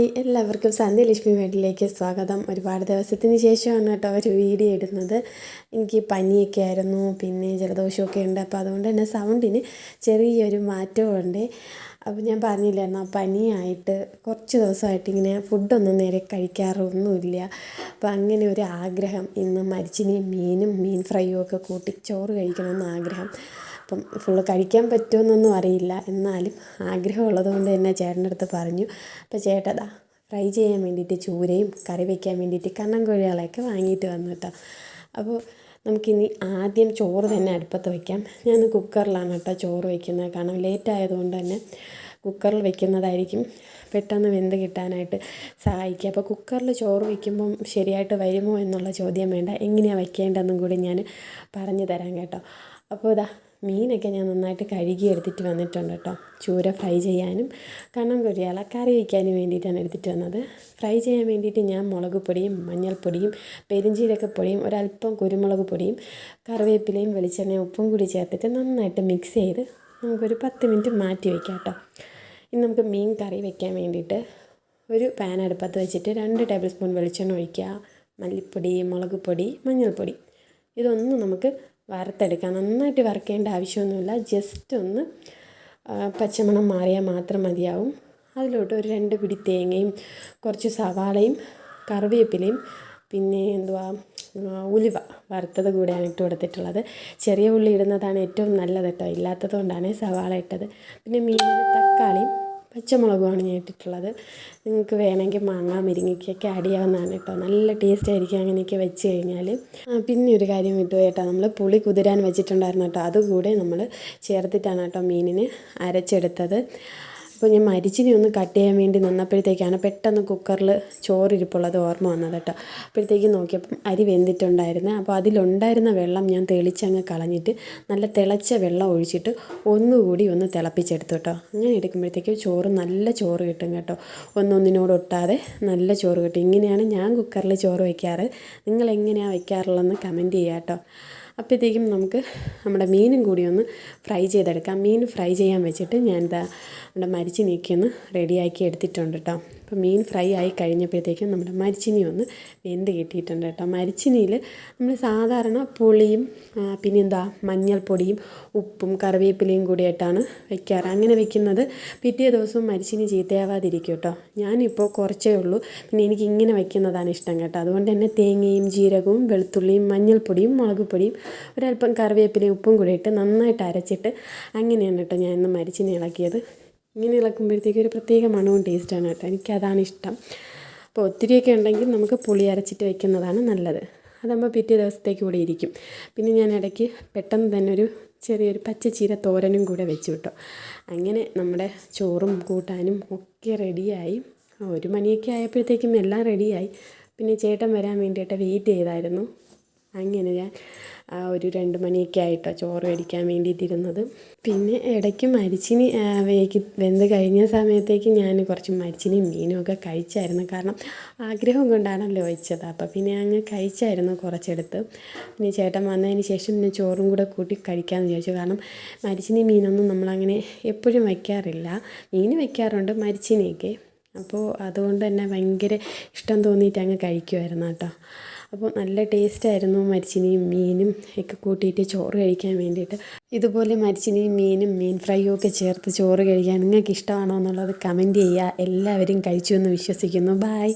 Hi എല്ലാവർക്കും സന്ധ്യലക്ഷ്മി വീട്ടിലേക്ക് സ്വാഗതം. ഒരുപാട് ദിവസത്തിന് ശേഷമാണ് കേട്ടോ ഒരു വീഡിയോ ഇടുന്നത്. എനിക്ക് പനിയൊക്കെ ആയിരുന്നു പിന്നെ ജലദോഷമൊക്കെ ഉണ്ട്. അപ്പോൾ അതുകൊണ്ട് തന്നെ സൗണ്ടിന് ചെറിയൊരു മാറ്റമുണ്ട് അപ്പോൾ ഞാൻ പറഞ്ഞില്ലായിരുന്നു പനിയായിട്ട് കുറച്ച് ദിവസമായിട്ട് ഇങ്ങനെ ഫുഡൊന്നും നേരെ കഴിക്കാറൊന്നുമില്ല. അപ്പോൾ അങ്ങനെ ഒരു ആഗ്രഹം ഇന്ന് മരിച്ചിനി മീനും മീൻ ഫ്രൈയും ഒക്കെ കൂട്ടി ചോറ് കഴിക്കണമെന്ന് ആഗ്രഹം. അപ്പം ഫുള്ള് കഴിക്കാൻ പറ്റുമെന്നൊന്നും അറിയില്ല. എന്നാലും ആഗ്രഹമുള്ളത് കൊണ്ട് തന്നെ ചേട്ടന്റെ അടുത്ത് പറഞ്ഞു. അപ്പോൾ ചേട്ടതാ ഫ്രൈ ചെയ്യാൻ വേണ്ടിയിട്ട് ചൂരയും കറി വയ്ക്കാൻ വേണ്ടിയിട്ട് കണ്ണൻ കോഴികളെയൊക്കെ വാങ്ങിയിട്ട് വന്നു കേട്ടോ. അപ്പോൾ നമുക്കിനി ആദ്യം ചോറ് തന്നെ അടുപ്പത്ത് വയ്ക്കാം ഞാൻ കുക്കറിലാണ് കേട്ടോ ചോറ് വയ്ക്കുന്നത് കാരണം ലേറ്റ് ആയതുകൊണ്ട് തന്നെ കുക്കറിൽ വെക്കുന്നതായിരിക്കും പെട്ടെന്ന് വെന്ത് കിട്ടാനായിട്ട് സഹായിക്കുക. അപ്പോൾ കുക്കറിൽ ചോറ് വയ്ക്കുമ്പം ശരിയായിട്ട് വരുമോ എന്നുള്ള ചോദ്യം വേണ്ട. എങ്ങനെയാണ് വയ്ക്കേണ്ടതെന്നും കൂടി ഞാൻ പറഞ്ഞു തരാം കേട്ടോ. അപ്പോൾ ഇതാ മീനൊക്കെ ഞാൻ നന്നായിട്ട് കഴുകി എടുത്തിട്ട് വന്നിട്ടുണ്ട് കേട്ടോ. ചൂര ഫ്രൈ ചെയ്യാനും കണ്ണം കൊരിയാല കറി വയ്ക്കാനും വേണ്ടിയിട്ടാണ് എടുത്തിട്ട് വന്നത്. ഫ്രൈ ചെയ്യാൻ വേണ്ടിയിട്ട് ഞാൻ മുളക് പൊടിയും മഞ്ഞൾപ്പൊടിയും പെരിഞ്ചീരകപ്പൊടിയും ഒരല്പം കുരുമുളക് പൊടിയും കറിവേപ്പിലയും വെളിച്ചെണ്ണയും ഉപ്പും കൂടി ചേർത്തിട്ട് നന്നായിട്ട് മിക്സ് ചെയ്ത് നമുക്കൊരു പത്ത് മിനിറ്റ് മാറ്റി വയ്ക്കാം കേട്ടോ. ഇനി നമുക്ക് മീൻ കറി വയ്ക്കാൻ വേണ്ടിയിട്ട് ഒരു പാൻ അടുപ്പത്ത് വെച്ചിട്ട് രണ്ട് ടേബിൾ സ്പൂൺ വെളിച്ചെണ്ണ ഒഴിക്കുക. മല്ലിപ്പൊടി മുളക് പൊടി മഞ്ഞൾപ്പൊടി. ഇതൊന്നും നമുക്ക് വറുത്തെടുക്കാം. നന്നായിട്ട് വറുക്കേണ്ട ആവശ്യമൊന്നുമില്ല. ജസ്റ്റ് ഒന്ന് പച്ചമണം മാറിയാൽ മാത്രം മതിയാവും. അതിലോട്ട് ഒരു രണ്ട് പിടി തേങ്ങയും കുറച്ച് സവാളയും കറിവേപ്പിലയും പിന്നെ എന്തുവാ ഉലുവ വറുത്തത് കൂടെയാണ് ഇട്ട് കൊടുത്തിട്ടുള്ളത്. ചെറിയ ഉള്ളി ഇടുന്നതാണ് ഏറ്റവും നല്ലത് കേട്ടോ. ഇല്ലാത്തത് കൊണ്ടാണ് സവാള ഇട്ടത്. പിന്നെ മീനിൽ തക്കാളിയും പച്ചമുളകുമാണ് ഞാൻ ഇട്ടിട്ടുള്ളത്. നിങ്ങൾക്ക് വേണമെങ്കിൽ മാങ്ങ മുരിങ്ങയ്ക്കൊക്കെ ആഡ് ചെയ്യാവുന്നതാണ് കേട്ടോ. നല്ല ടേസ്റ്റ് ആയിരിക്കും അങ്ങനെയൊക്കെ വെച്ച് കഴിഞ്ഞാൽ. പിന്നെ ഒരു കാര്യം വിട്ടു കേട്ടോ. നമ്മൾ പുളി കുതിരാൻ വെച്ചിട്ടുണ്ടായിരുന്നു കേട്ടോ. അതുകൂടെ നമ്മൾ ചേർത്തിട്ടാണ് കേട്ടോ മീനിന് അരച്ചെടുത്തത്. അപ്പോൾ ഞാൻ മരിച്ചിനെ ഒന്ന് കട്ട് ചെയ്യാൻ വേണ്ടി നിന്നപ്പോഴത്തേക്കാണ് പെട്ടെന്ന് കുക്കറിൽ ചോറിരിപ്പുള്ളത് ഓർമ്മ വന്നത് കേട്ടോ. അപ്പോഴത്തേക്ക് നോക്കിയപ്പം അരി വെന്തിട്ടുണ്ടായിരുന്നു. അപ്പോൾ അതിലുണ്ടായിരുന്ന വെള്ളം ഞാൻ തെളിച്ചങ്ങ് കളഞ്ഞിട്ട് നല്ല തിളച്ച വെള്ളം ഒഴിച്ചിട്ട് ഒന്നുകൂടി ഒന്ന് തിളപ്പിച്ചെടുത്തു കേട്ടോ. അങ്ങനെ എടുക്കുമ്പോഴത്തേക്ക് ചോറ് നല്ല ചോറ് കിട്ടും കേട്ടോ. ഒന്നൊന്നിനോട് ഒട്ടാതെ നല്ല ചോറ് കിട്ടും. ഇങ്ങനെയാണ് ഞാൻ കുക്കറിൽ ചോറ് വയ്ക്കാറ്. നിങ്ങൾ എങ്ങനെയാണ് വയ്ക്കാറുള്ളതെന്ന് കമന്റ് ചെയ്യാം കേട്ടോ. അപ്പോഴത്തേക്കും നമുക്ക് നമ്മുടെ മീനും കൂടി ഒന്ന് ഫ്രൈ ചെയ്തെടുക്കാം. മീൻ ഫ്രൈ ചെയ്യാൻ വെച്ചിട്ട് ഞാൻ നമ്മുടെ മരിച്ചിനിയൊക്കെ ഒന്ന് റെഡിയാക്കി എടുത്തിട്ടുണ്ട് കേട്ടോ അപ്പോൾ മീൻ ഫ്രൈ ആയി കഴിഞ്ഞപ്പോഴത്തേക്കും നമ്മുടെ മരിച്ചിനി ഒന്ന് വെന്ത് കിട്ടിയിട്ടുണ്ട് കേട്ടോ. മരിച്ചിനിയിൽ നമ്മൾ സാധാരണ പുളിയും പിന്നെന്താ മഞ്ഞൾപ്പൊടിയും ഉപ്പും കറിവേപ്പിലയും കൂടിയായിട്ടാണ് വെക്കാറ്. അങ്ങനെ വെക്കുന്നത് പിറ്റേ ദിവസവും മരിച്ചിനി ചീത്തയാവാതിരിക്കും കേട്ടോ. ഞാനിപ്പോൾ കുറച്ചേ ഉള്ളൂ. പിന്നെ എനിക്ക് ഇങ്ങനെ വെക്കുന്നതാണ് ഇഷ്ടം കേട്ടോ. അതുകൊണ്ട് തന്നെ തേങ്ങയും ജീരകവും വെളുത്തുള്ളിയും മഞ്ഞൾപ്പൊടിയും മുളക് പൊടിയും ഒരല്പം കറിവേപ്പിലയും ഉപ്പും കൂടി ഇട്ട് നന്നായിട്ട് അരച്ചിട്ട് അങ്ങനെയാണ് കേട്ടോ ഞാൻ ഇന്ന് മരിച്ചിനി ഇളക്കിയത്. ഇങ്ങനെ ഇളക്കുമ്പോഴത്തേക്കും ഒരു പ്രത്യേക മണവും ടേസ്റ്റാണ് കേട്ടോ. എനിക്കതാണ് ഇഷ്ടം. അപ്പോൾ ഒത്തിരിയൊക്കെ ഉണ്ടെങ്കിൽ നമുക്ക് പുളി അരച്ചിട്ട് വെക്കുന്നതാണ് നല്ലത്. അതാകുമ്പോൾ പിറ്റേ ദിവസത്തേക്ക് കൂടി ഇരിക്കും. പിന്നെ ഞാൻ ഇടയ്ക്ക് പെട്ടെന്ന് തന്നെ ഒരു ചെറിയൊരു പച്ചച്ചീര തോരനും കൂടെ വെച്ച് വിട്ടോ അങ്ങനെ നമ്മുടെ ചോറും കൂട്ടാനും ഒക്കെ റെഡിയായി ഒരു മണിയൊക്കെ ആയപ്പോഴത്തേക്കും എല്ലാം റെഡിയായി പിന്നെ ചേട്ടൻ വരാൻ വേണ്ടിയിട്ട് വെയിറ്റ് ചെയ്തായിരുന്നു. അങ്ങനെ ഞാൻ ഒരു രണ്ട് മണിയൊക്കെ ആയിട്ടോ ചോറ് മേടിക്കാൻ വേണ്ടിയിട്ടിരുന്നത് പിന്നെ ഇടയ്ക്ക് മരിച്ചിനി വേക്ക് വെന്ത് കഴിഞ്ഞ സമയത്തേക്ക് ഞാൻ കുറച്ച് മരിച്ചിനിയും മീനും ഒക്കെ കഴിച്ചായിരുന്നു. കാരണം ആഗ്രഹം കൊണ്ടാണല്ലോ വെച്ചത്. അപ്പോൾ പിന്നെ അങ്ങ് കഴിച്ചായിരുന്നു കുറച്ചെടുത്ത്. പിന്നെ ചേട്ടൻ വന്നതിന് ശേഷം പിന്നെ ചോറും കൂടെ കൂട്ടി കഴിക്കാമെന്ന് വിചാരിച്ചു. കാരണം മരിച്ചിനി മീനൊന്നും നമ്മളങ്ങനെ എപ്പോഴും വയ്ക്കാറില്ല മീൻ വയ്ക്കാറുണ്ട് മരിച്ചിനിയൊക്കെ. അപ്പോൾ അതുകൊണ്ട് തന്നെ ഭയങ്കര ഇഷ്ടം തോന്നിയിട്ട് അങ്ങ് കഴിക്കുമായിരുന്നു കേട്ടോ. അപ്പോൾ നല്ല ടേസ്റ്റ് ആയിരുന്നു മരിച്ചിനിയും മീനും ഒക്കെ കൂട്ടിയിട്ട് ചോറ് കഴിക്കാൻ വേണ്ടിയിട്ട്. ഇതുപോലെ മരിച്ചിനിയും മീനും മീൻ ഫ്രൈയും ഒക്കെ ചേർത്ത് ചോറ് കഴിക്കാൻ നിങ്ങൾക്ക് ഇഷ്ടമാണോ എന്നുള്ളത് കമന്റ് ചെയ്യുക. എല്ലാവരും കഴിച്ചു എന്ന് വിശ്വസിക്കുന്നു. ബായ്